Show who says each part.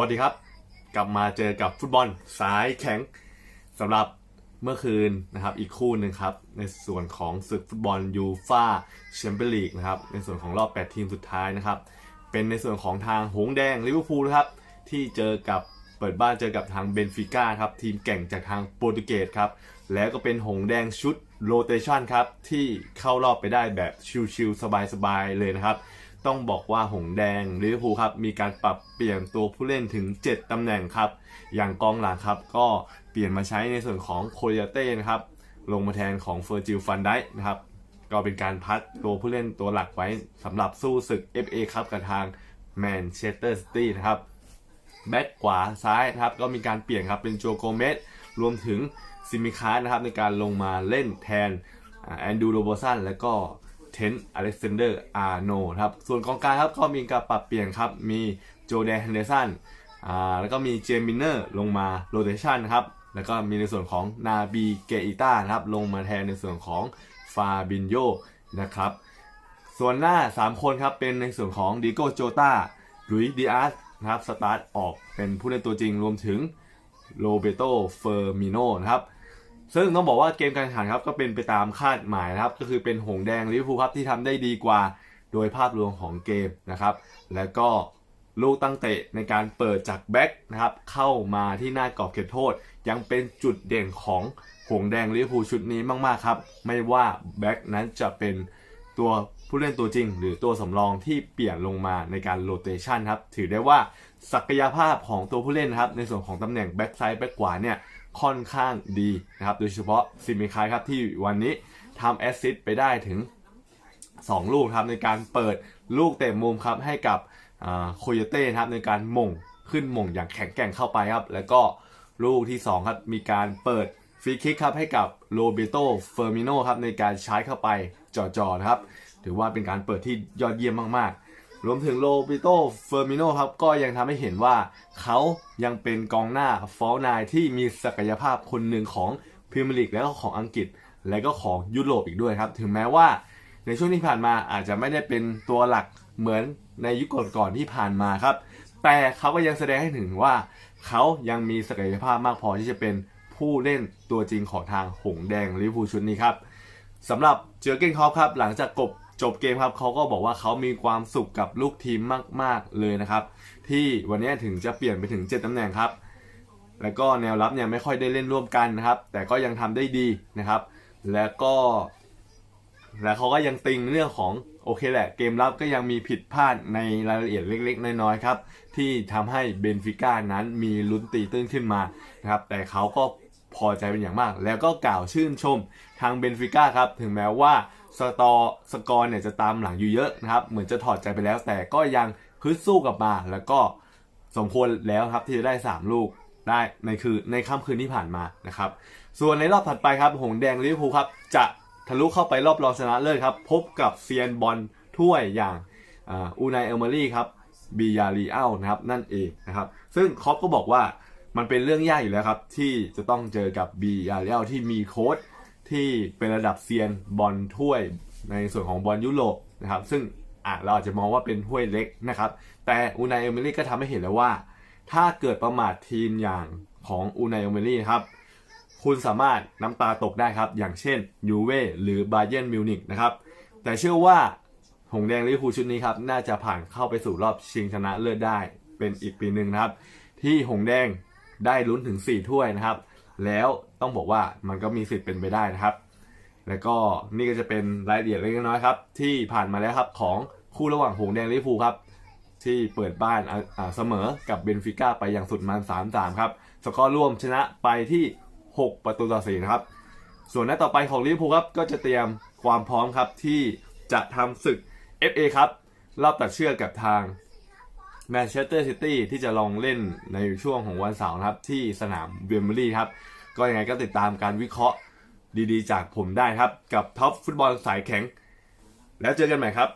Speaker 1: วัสดีครับ กลับมาเจอกับฟุตบอลสายแข็งสำหรับเมื่อคืนนะครับอีกคู่หนึ่งครับ ในส่วนของศึกฟุตบอลยูฟาแชมเปี้ยนลีกนะครับในส่วนของรอบ 8 ทีมสุดท้ายนะครับ เป็นในส่วนของทางหงแดงลิเวอร์พูลนะครับ ที่เจอกับเปิดบ้านเจอกับทางเบนฟิก้าครับ ทีมแก่งจากทางโปรตุเกสครับ แล้วก็เป็นหงแดงชุดโรเตชันครับ ที่เข้ารอบไปได้แบบชิลๆสบายๆเลยนะครับ ต้องบอกว่าหงแดงลิเวอร์พูลครับมีการปรับเปลี่ยนตัวผู้เล่นถึง 7 ตำแหน่งครับ อย่างกองหลังครับ ก็เปลี่ยนมาใช้ในส่วนของโคเรเต้นะครับ ลงมาแทนของเฟอร์จิลฟันได้นะครับ ก็เป็นการพัดตัวผู้เล่นตัวหลักไว้สำหรับสู้ศึก FA ครับกับทางแมนเชสเตอร์ซิตี้นะครับแบ็กขวาซ้ายนะครับก็มีการเปลี่ยนครับเป็นโจโกเมสรวมถึงซิมิคาร์นะครับในการลงมาเล่นแทนแอนดูโรโบสันและก็ เทนอเล็กซานเดอร์อาร์โนครับส่วนกองกลางครับก็มีการปรับเปลี่ยนครับ มีโจแดนเฮนเดสันอ่าแล้วก็มีเจมินเนอร์ลงมาโรเตชันครับแล้วก็มีในส่วนของนาบีเกอิต้านะครับลงมาแทนในส่วนของฟาบินโยนะครับส่วนหน้า 3 คนครับเป็นในส่วนของดิโกโจตาลุยดิอาสนะครับสตาร์ทออกเป็นผู้เล่นตัวจริงรวมถึงโรเบโตเฟอร์มิโนนะครับ ซึ่งต้องบอกว่าเกมการแข่งขันครับก็เป็นไปตามคาดหมายนะครับ ก็คือเป็นหงแดงลิเวอร์พูลครับที่ทำได้ดีกว่าโดยภาพรวมของเกมนะครับ แล้วก็ลูกตั้งเตะในการเปิดจากแบ็กนะครับเข้ามาที่หน้ากรอบเขตโทษ ยังเป็นจุดเด่นของหงแดงลิเวอร์พูลชุดนี้มากๆครับ ไม่ว่าแบ็กนั้นจะเป็นตัวผู้เล่นตัวจริง หรือตัวสำรองที่เปลี่ยนลงมาในการโรเตชันครับถือได้ว่าศักยภาพของตัวผู้เล่นนะครับในส่วนของตำแหน่งแบ็กซ้ายแบ็กขวาเนี่ย ค่อนข้างดีนะครับ โดยเฉพาะซิมิคายครับที่วันนี้ทำแอสซิสต์ไปได้ถึง 2 ลูกครับในการเปิดลูกเตะมุมครับให้กับโคโยเต้ครับในการม่งขึ้นม่งอย่างแข็งแกร่งเข้าไปครับ แล้วก็ลูกที่ 2 ครับ มีการเปิดฟรีคิกครับให้กับโรเบโตเฟอร์มิโนครับในการใช้เข้าไปจ่อๆนะครับ ถือว่าเป็นการเปิดที่ยอดเยี่ยมมากๆ รวมถึงโรเบโตเฟอร์มิโนครับก็ยังทำให้เห็นว่าเขายังเป็นกองหน้าฟอลนายที่มีศักยภาพคนหนึ่งของพรีเมียร์ลีกและก็ของอังกฤษ และก็ของยุโรปอีกด้วยครับ ถึงแม้ว่าในช่วงที่ผ่านมาอาจจะไม่ได้เป็นตัวหลักเหมือนในยุคก่อนๆที่ผ่านมาครับ แต่เขาก็ยังแสดงให้ถึงว่าเขายังมีศักยภาพมากพอที่จะเป็นผู้เล่นตัวจริงของทางหงแดงลิเวอร์พูลชุดนี้ครับสำหรับเจอเกนคอปครับหลังจากกบ จบเกมครับเขาก็บอกว่าเขามีความสุขกับลูกทีมมาก ๆเลยนะครับ ที่วันนี้ถึงจะเปลี่ยนไปถึง 7ตำแหน่งครับ แล้วก็แนวรับเนี่ยไม่ค่อยได้เล่นร่วมกันนะครับ แต่ก็ยังทำได้ดีนะครับ แล้วก็ แล้วเขาก็ยังติงเรื่องของโอเคแหละ เกมรับก็ยังมีผิดพลาดในรายละเอียดเล็ก ๆ น้อยๆครับ ที่ทำให้เบนฟิก้านั้นมีลุ้นตีตื้นขึ้นมานะครับแต่เขาก็ พอใจเป็นอย่างมาก แล้วก็กล่าวชื่นชมทางเบนฟิก้าครับ ถึงแม้ว่าสตอสกอร์เนี่ยจะตามหลังอยู่เยอะนะครับ เหมือนจะถอดใจไปแล้ว แต่ก็ยังฮึดสู้กลับมา แล้วก็สมควรแล้วครับที่จะได้ 3 ลูกได้ในคือในค่ำคืนที่ผ่านมานะครับ ส่วนในรอบถัดไปครับ หงแดงลิเวอร์พูลครับ จะทะลุเข้าไปรอบรองชนะเลิศครับ พบกับเซียนบอลถ้วยอย่างอูนายเอลเมอรี่ครับบียารีอัลนะครับนั่นเองนะครับ ซึ่งคอปก็บอกว่า มันเป็นเรื่องยากอยู่แล้วครับ ที่จะต้องเจอกับบียารีอัลที่มีโค้ชที่เป็นระดับเซียนบอลถ้วยในส่วนของบอลยุโรปนะครับ ซึ่งอะเราอาจจะมองว่าเป็นถ้วยเล็กนะครับ แต่อูนายเอเมรี่ก็ทำให้เห็นแล้วว่า ถ้าเกิดประมาททีมอย่างของอูนายเอเมรี่ครับ คุณสามารถน้ำตาตกได้ครับ อย่างเช่นยูเว่หรือบาเย r n นมิวนิกนะครับ แต่เชื่อว่าหงแดงลิเวอร์พูลชุดนี้ครับ น่าจะผ่านเข้าไปสู่รอบชิงชนะเลิศได้เป็นอีกปีหนึ่งนะครับ ที่หงแดง ได้ลุ้นถึง 4 ถ้วยนะครับ แล้วต้องบอกว่ามันก็มีสิทธิ์เป็นไปได้นะครับ แล้วก็นี่ก็จะเป็นรายละเอียดเล็กน้อยครับ ที่ผ่านมาแล้วครับของคู่ระหว่างหงแดงลิเวอร์พูลครับที่เปิดบ้านเสมอกับเบนฟิก้าไปอย่างสุดมัน 3-3 ครับ สกอร์รวมชนะไปที่ 6 ประตูต่อ4นะครับ ส่วนนัดต่อไปของลิเวอร์พูลครับก็จะเตรียมความพร้อมครับที่จะทำศึก FA ครับรอบตัดเชือกกับทาง แมนเชสเตอร์ซิตี้ที่จะลองเล่นในช่วงของวันเสาร์ครับ ที่สนามเวมบลีย์ครับ ก็ยังไงก็ติดตามการวิเคราะห์ดีๆ จากผมได้ครับ กับท็อปฟุตบอลสายแข็ง แล้วเจอกันใหม่ครับ